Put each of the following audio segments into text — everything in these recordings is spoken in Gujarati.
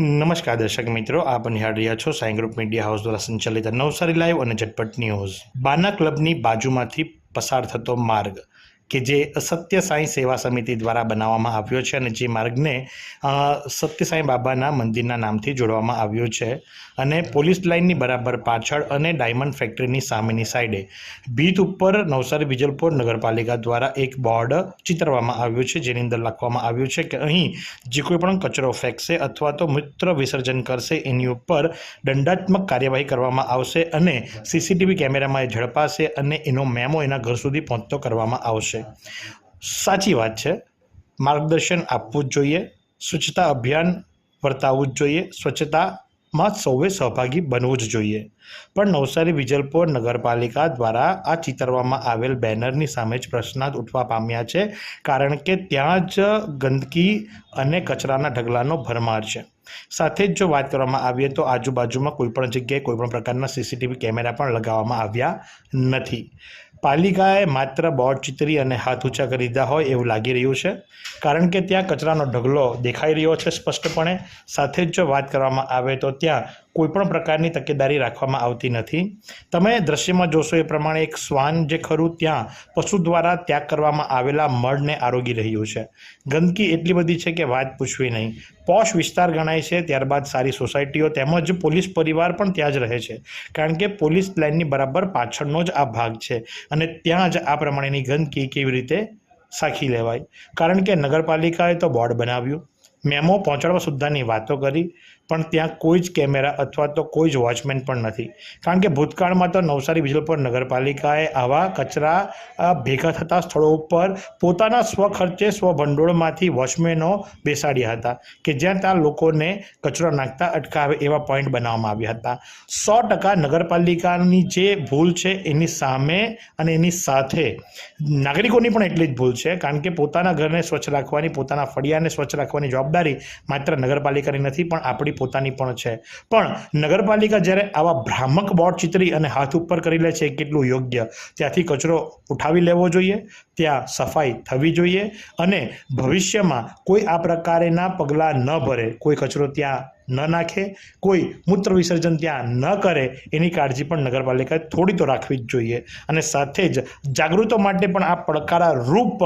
નમસ્કાર દર્શક મિત્રો, આપ નિહાળ રહ્યા છો સાઈ ગ્રુપ મીડિયા હાઉસ દ્વારા સંચાલિત નવસારી લાઈવ અને ઝટપટ ન્યૂઝ. બાના ક્લબની બાજુમાંથી પસાર થતો માર્ગ. કે જે સત્ય સાંઈ સેવા સમિતિ દ્વારા બનાવવામાં આવ્યો છે અને જે માર્ગને સત્ય સાંઈ બાબાના મંદિરના નામથી જોડવામાં આવ્યો છે. અને પોલીસ લાઇનની બરાબર પાછળ અને ડાયમંડ ફેક્ટરીની સામેની સાઈડે, ભીત ઉપર નવસારી વિજલપુર નગરપાલિકા દ્વારા એક બોર્ડ ચિતરવામાં આવ્યું છે, જેની અંદર લખવામાં આવ્યું છે કે અહીં જે કોઈ પણ કચરો ફેંકશે અથવા તો મૂત્ર વિસર્જન કરશે, એની ઉપર દંડાત્મક કાર્યવાહી કરવામાં આવશે અને સીસીટીવી કેમેરામાં એ ઝડપાશે અને એનો મેમો એના ઘર સુધી પહોંચતો કરવામાં આવશે. સાચી વાત છે. માર્ગદર્શન આપવું જ જોઈએ. સ્વચ્છતા અભિયાન વર્તાવવું જ જોઈએ. સ્વચ્છતામાં સૌએ સહભાગી બનવું જ જોઈએ. પણ નવસારી વિજલપોર નગરપાલિકા દ્વારા આ ચિતરવામાં આવેલ બેનરની સામે જ પ્રશ્નાર્થ ઉઠવા પામ્યા છે, કારણ કે ત્યાં જ ગંદકી અને કચરાના ઢગલાનો ભરમાર છે. સાથે જ જો વાત કરવામાં આવીએ તો આજુબાજુમાં કોઈપણ જગ્યાએ કોઈપણ પ્રકારના સીસીટીવી કેમેરા પણ લગાવવામાં આવ્યા નથી. પાલિકાએ માત્ર બોર્ડ ચિતરી અને હાથ ઊંચા કરી દીધા હોય એવું લાગી રહ્યું છે, કારણ કે ત્યાં કચરાનો ઢગલો દેખાઈ રહ્યો છે સ્પષ્ટપણે. સાથે જ જો વાત કરવામાં આવે તો ત્યાં કોઈપણ પ્રકારની તકેદારી રાખવામાં આવતી નથી. તમે દ્રશ્યમાં જોશો એ પ્રમાણે એક શ્વાન જે ખરું ત્યાં પશુ દ્વારા ત્યાગ કરવામાં આવેલા મળને આરોગી રહ્યું છે. ગંદકી એટલી બધી છે કે વાત પૂછવી નહીં. પોશ વિસ્તાર ગણાય છે, ત્યારબાદ સારી સોસાયટીઓ તેમજ પોલીસ પરિવાર પણ ત્યાં જ રહે છે. કારણ કે પોલીસ લાઇનની બરાબર પાછળનો જ આ ભાગ છે અને ત્યાં જ આ પ્રમાણેની ગંદકી કેવી રીતે સાખી લેવાય? કારણ કે નગરપાલિકાએ તો બોર્ડ બનાવ્યું. મેમો પહોંચાડવા સુદ્ધાની વાતો કરી, પણ ત્યાં કોઈ જ કેમેરા અથવા તો કોઈ જ વોચમેન પણ નથી. કારણ કે ભૂતકાળમાં તો નવસારી વિજલપુર નગરપાલિકાએ આવા કચરા ભેગા થતા સ્થળો ઉપર પોતાના સ્વખર્ચે સ્વભંડોળમાંથી વોચમેનો બેસાડ્યા હતા કે જ્યાં ત્યાં લોકોને કચરો નાખતા અટકાવે એવા પોઈન્ટ બનાવવામાં આવ્યા હતા. સો ટકા નગરપાલિકાની જે ભૂલ છે એની સામે અને એની સાથે નાગરિકોની પણ એટલી જ ભૂલ છે, કારણ કે પોતાના ઘરને સ્વચ્છ રાખવાની, પોતાના ફળિયાને સ્વચ્છ રાખવાની જવાબદારી માત્ર નગરપાલિકાની નથી, પણ આપણી પોતાની પણ છે. પણ નગરપાલિકા જ્યારે આવા ભ્રામક બોર્ડ ચિતરી અને હાથ ઉપર કરી લે છે કેટલું યોગ્ય? ત્યાંથી કચરો ઉઠાવી લેવો જોઈએ, ત્યાં સફાઈ થવી જોઈએ અને ભવિષ્યમાં કોઈ આ પ્રકારેના પગલાં ન ભરે. કોઈ કચરો ત્યાં ન નાખે, કોઈ મૂત્ર વિસર્જન ત્યાં ન કરે, એની કાળજી પણ નગરપાલિકાએ થોડી તો રાખવી જ જોઈએ. અને સાથે જ જાગૃતો માટે પણ આ પડકારારૂપ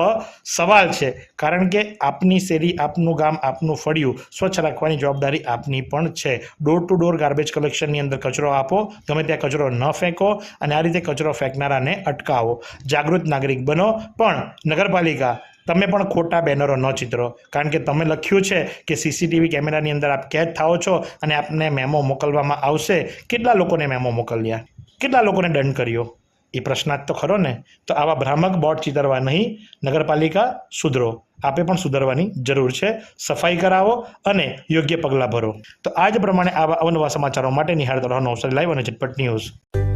સવાલ છે. કારણ કે આપની શેરી, આપનું ગામ, આપનું ફળિયું સ્વચ્છ રાખવાની જવાબદારી આપની પણ છે. ડોર ટુ ડોર ગાર્બેજ કલેક્શનની અંદર કચરો આપો. ગમે ત્યાં કચરો ન ફેંકો અને આ રીતે કચરો ફેંકનારાને અટકાવો. જાગૃત નાગરિક બનો. પણ નગરપાલિકા તમે પણ ખોટા બેનરો ન ચિતરો. કારણ કે તમે લખ્યું છે કે સીસીટીવી કેમેરાની અંદર આપ કેદ થાઓ છો અને આપને મેમો મોકલવામાં આવશે. કેટલા લોકોને મેમો મોકલ્યા? કેટલા લોકોને દંડ કર્યો? એ પ્રશ્નાર્થ તો ખરો ને? તો આવા ભ્રામક બોર્ડ ચિતરવા નહીં. નગરપાલિકા સુધરો. આપે પણ સુધરવાની જરૂર છે. સફાઈ કરાવો અને યોગ્ય પગલાં ભરો. તો આ જ પ્રમાણે આવા અવનવા સમાચારો માટે નિહાળતો રહો નવસારી લાઈવ અને ઝટપટ ન્યૂઝ.